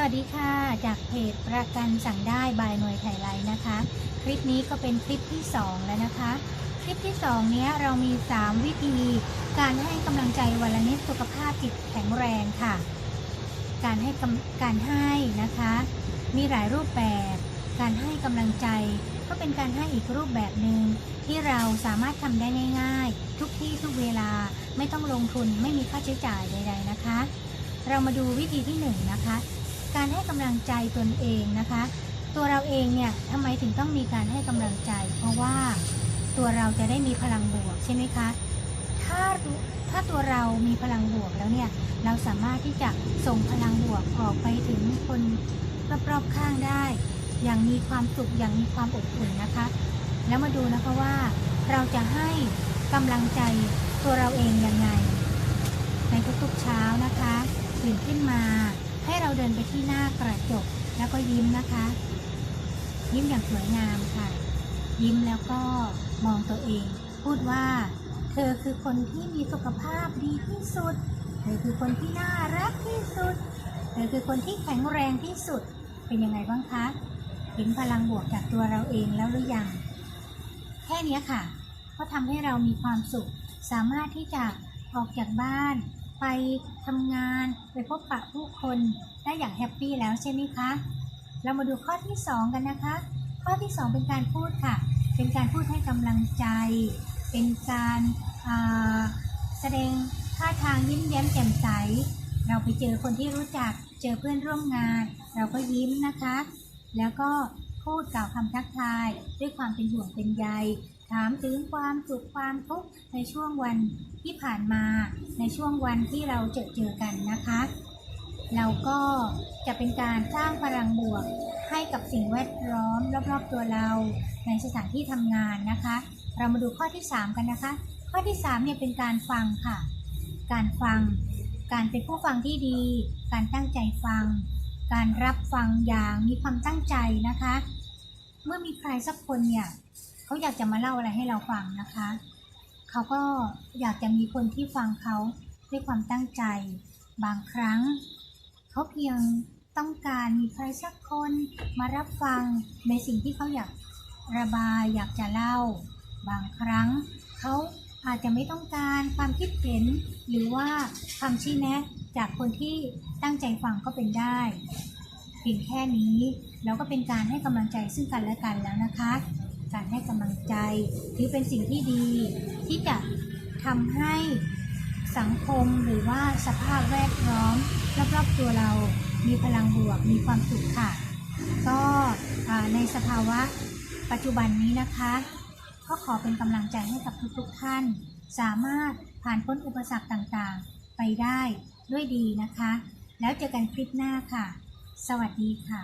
สวัสดีค่ะ จากเพจประกันสั่งได้บายหน่วยไทยไลน์นะคะ คลิปนี้ก็เป็นคลิปที่ 2 แล้วนะคะ คลิปที่ 2 เนี้ยเรามี 3 วิธี การให้กำลังใจวันละนิดสุขภาพจิตแข็งแรงค่ะ การให้กำการให้นะคะ มีหลายรูปแบบ การให้กำลังใจ ก็เป็นการให้อีกรูปแบบหนึ่งที่เราสามารถทำได้ง่าย ๆ ทุกที่ทุกเวลาไม่ต้องลงทุนไม่มีค่าใช้จ่ายใด ๆนะคะ เรามาดูวิธีที่หนึ่งนะคะ การให้กำลังใจตนเองนะคะ ตัวเราเองเนี่ยทำไมถึงต้องมีการให้กำลังใจ เพราะว่าตัวเราจะได้มีพลังบวกใช่ไหมคะถ้าถ้าตัวเรามีพลังบวกแล้วเนี่ยเราสามารถที่จะส่งพลังบวกออกไปถึงคนรอบๆข้างได้ อย่างมีความสุขอย่างมีความอบอุ่นนะคะ แล้วมาดูนะคะว่าเราจะให้กำลังใจตัวเราเองยังไง ในทุกๆเช้านะคะตื่นขึ้นมา ให้เราเดินไปที่หน้ากระจกแล้วก็ยิ้มนะคะ ยิ้มอย่างสวยงามค่ะ ยิ้มแล้วก็มองตัวเอง พูดว่า เธอคือคนที่มีสุขภาพดีที่สุด เธอคือคนที่น่ารักที่สุด เธอคือคนที่แข็งแรงที่สุด เป็นยังไงบ้างคะ เห็นพลังบวกจากตัวเราเองแล้วหรือยัง แค่นี้ค่ะ ก็ทำให้เรามีความสุข สามารถที่จะออกจากบ้าน ไปทำงานไปพบปะผู้คนได้อย่างแฮปปี้แล้วใช่ไหมคะ เรามาดูข้อที่ 2 กันนะคะ ข้อที่ 2 เป็นการพูดค่ะ เป็นการพูดให้กำลังใจ เป็นการาแสดงท่าทางยิ้มแย้มแจ่มใส เราไปเจอคนที่รู้จัก เจอเพื่อนร่วมงาน เราก็ยิ้มนะคะ แล้วก็ พูดกล่าวคำทักทาย ด้วยความเป็นห่วงเป็นใย ถามถึงความสุขความทุกข์ในช่วงวันที่ผ่านมาในช่วงวันที่เราเจอเจอกันนะคะ เราก็จะเป็นการสร้างพลังบวกให้กับสิ่งแวดล้อมรอบๆตัวเรา ในสถานที่ทำงานนะคะ เรามาดูข้อที่ 3 กันนะคะ ข้อที่3เนี่ยเป็นการฟังค่ะ การฟัง การเป็นผู้ฟังที่ดี การตั้งใจฟัง การรับฟังอย่างมีความตั้งใจนะคะ เมื่อมีใครสักคนเนี่ยเขาอยากจะมาเล่าอะไรให้เราฟังนะคะเขาก็อยากจะมีคนที่ฟังเขาด้วยความตั้งใจ บางครั้งเขาเพียงต้องการมีใครสักคนมารับฟังในสิ่งที่เขาอยากระบายอยากจะเล่า บางครั้งเขาอาจจะไม่ต้องการความคิดเห็น หรือว่าคำชี้แนะ จากคนที่ตั้งใจฟังก็เป็นได้เพียงแค่นี้เราก็เป็นการให้กำลังใจซึ่งกันและกันแล้วนะคะ การให้กำลังใจถือเป็นสิ่งที่ดี ที่จะทำให้สังคมหรือว่าสภาพแวดล้อมรอบๆตัวเรามีพลังบวกมีความสุขค่ะ ก็ในสภาวะปัจจุบันนี้นะคะ ก็ขอเป็นกำลังใจให้กับทุกๆท่าน สามารถผ่านพ้นอุปสรรคต่างๆ ไปได้ ด้วยดีนะคะ แล้วเจอกันคลิปหน้าค่ะ สวัสดีค่ะ